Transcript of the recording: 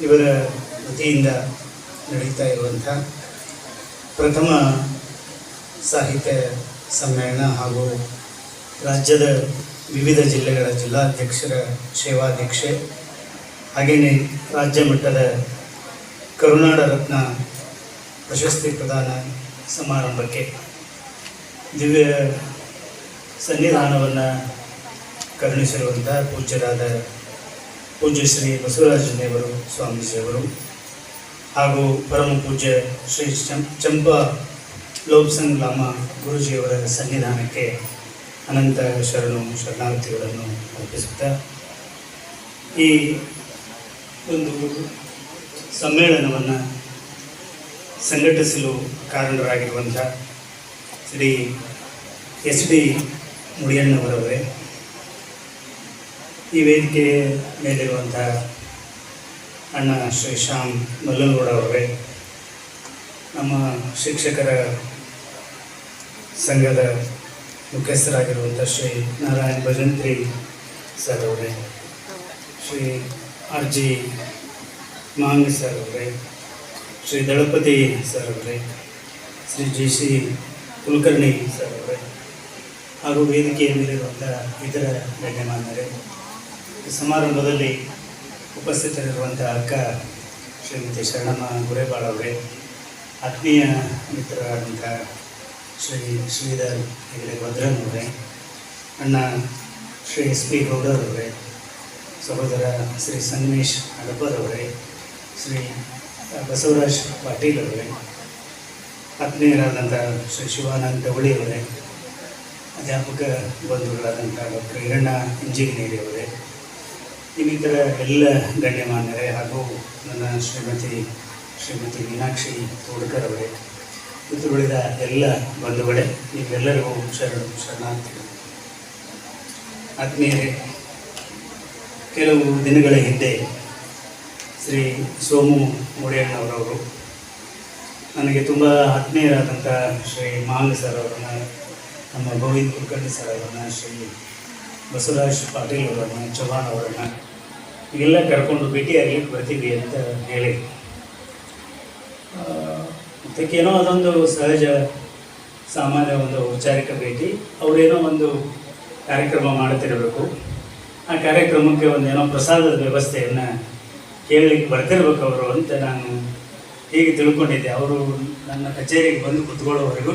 ಇವರ ವತಿಯಿಂದ ನಡೀತಾ ಇರುವಂಥ ಪ್ರಥಮ ಸಾಹಿತ್ಯ ಸಮ್ಮೇಳನ ಹಾಗೂ ರಾಜ್ಯದ ವಿವಿಧ ಜಿಲ್ಲೆಗಳ ಜಿಲ್ಲಾಧ್ಯಕ್ಷರ ಸೇವಾಧ್ಯಕ್ಷೆ ಹಾಗೆಯೇ ರಾಜ್ಯ ಮಟ್ಟದ ಕರುನಾಡ ರತ್ನ ಪ್ರಶಸ್ತಿ ಪ್ರದಾನ ಸಮಾರಂಭಕ್ಕೆ ದಿವ್ಯ ಸನ್ನಿಧಾನವನ್ನು ಕರುಣಿಸಿರುವಂಥ ಪೂಜ್ಯರಾದ ಪೂಜ್ಯ ಶ್ರೀ ಬಸವರಾಜನೇವರು ಸ್ವಾಮೀಜಿಯವರು ಹಾಗೂ ಪರಮ ಪೂಜ್ಯ ಶ್ರೀ ಚಂಪಾ ಲೋಬ್ಸಂಗ್ ಲಾಮ ಗುರುಜಿಯವರ ಸನ್ನಿಧಾನಕ್ಕೆ ಅನಂತ ಶರಣು ಶರಣಾರ್ಥಿಗಳನ್ನು ಅರ್ಪಿಸುತ್ತಾ ಈ ಒಂದು ಸಮ್ಮೇಳನವನ್ನು ಸಂಘಟಿಸಲು ಕಾರಣರಾಗಿರುವಂಥ ಶ್ರೀ ಎಸ್ ಡಿ ಮುಡಿಯಣ್ಣವರವರೇ ಈ ವೇದಿಕೆ ಮೇಲಿರುವಂಥ ಅಣ್ಣ ಶ್ರೀ ಶ್ಯಾಮ್ ಮಲ್ಲನಗೌಡ ಅವರೇ, ನಮ್ಮ ಶಿಕ್ಷಕರ ಸಂಘದ ಮುಖ್ಯಸ್ಥರಾಗಿರುವಂಥ ಶ್ರೀ ನಾರಾಯಣ್ ಭಜಂತ್ರಿ ಸರ್ ಅವರೇ, Shri R G Maang sir ಅವರೇ, ಶ್ರೀ ದಳಪತಿ ಸರ್ ಅವರೇ, Shri G C Kulkarni sir ಅವರೇ, ಹಾಗೂ ವೇದಿಕೆಯ ಮೇಲಿರುವಂಥ ಇತರ ಗಣ್ಯಮಾನ್ಯರೇ ಸಮಾರಂಭದಲ್ಲಿ ಉಪಸ್ಥಿತರಿರುವಂಥ ಅಕ್ಕ ಶ್ರೀಮತಿ ಶರಣಮ್ಮ ಗುರೇಬಾಳ್ ಅವರೇ, ಆತ್ಮೀಯ ಮಿತ್ರರಾದಂಥ ಶ್ರೀ ಶ್ರೀಧರ್ ಹೆಗಡೆ ಭದ್ರನ್ ಅವರೇ, ಅಣ್ಣ ಶ್ರೀ ಎಸ್ ಪಿ ಗೌಡರ್ ಅವರೇ, ಸಹೋದರ ಶ್ರೀ ಹಡಪರ್ ಅವರೇ, ಶ್ರೀ ಬಸವರಾಜ್ ಪಾಟೀಲ್ ಅವರೇ ಆತ್ಮೀಯರಾದಂಥ ಶ್ರೀ ಶಿವಾನಂದ ಅವರೇ, ಅಧ್ಯಾಪಕ ಬಂಧುಗಳಾದಂಥ ಡಾಕ್ಟರ್ ಹಿರಣ್ಣ ಇಂಜಿನಿಯರಿ ಅವರೇ ಇನ್ನಿತರ ಎಲ್ಲ ಗಣ್ಯಮಾನ್ಯರೇ ಹಾಗೂ ನನ್ನ ಶ್ರೀಮತಿ ಶ್ರೀಮತಿ ಮೀನಾಕ್ಷಿ ತೋಡ್ಕರ್ ಅವರೇ ಮತ್ತು ಉಳಿದ ಎಲ್ಲ ಬಂಧುಗಳೇ ನೀವೆಲ್ಲರಿಗೂ ಶರಣು, ಶರಣಾರ್ಥಿಗಳು. ಆತ್ಮೀಯರೇ, ಕೆಲವು ದಿನಗಳ ಹಿಂದೆ ಶ್ರೀ ಸೋಮು ಮುಡಿಯಣ್ಣವರವರು ನನಗೆ ತುಂಬ ಆತ್ಮೀಯರಾದಂಥ ಶ್ರೀ ಮಾಂಗ್ ಸರ್ ಅವರನ್ನು, ನಮ್ಮ ಗೋವಿಂದ್ ಕುಲಕರ್ಣಿ ಸರ್ ಅವರನ್ನು, ಶ್ರೀ ಬಸವರಾಜ್ ಪಾಟೀಲ್ ಅವರನ್ನು ಚೌಹಾಣ್ ಅವರನ್ನು ಹೀಗೆಲ್ಲ ಕರ್ಕೊಂಡು ಭೇಟಿಯಾಗಲಿಕ್ಕೆ ಬರ್ತೀವಿ ಅಂತ ಹೇಳಿ. ಅದಕ್ಕೇನೋ ಅದೊಂದು ಸಹಜ ಸಾಮಾನ್ಯ ಒಂದು ಔಪಚಾರಿಕ ಭೇಟಿ. ಅವರೇನೋ ಒಂದು ಕಾರ್ಯಕ್ರಮ ಮಾಡುತ್ತಿರಬೇಕು. ಆ ಕಾರ್ಯಕ್ರಮಕ್ಕೆ ಒಂದು ಏನೋ ಪ್ರಸಾದದ ವ್ಯವಸ್ಥೆಯನ್ನು ಕೇಳಲಿಕ್ಕೆ ಬರ್ತಿರ್ಬೇಕು ಅವರು ಅಂತ ನಾನು ಹೀಗೆ ತಿಳ್ಕೊಂಡಿದ್ದೆ. ಅವರು ನನ್ನ ಕಚೇರಿಗೆ ಬಂದು ಕುತ್ಕೊಳ್ಳೋವರೆಗೂ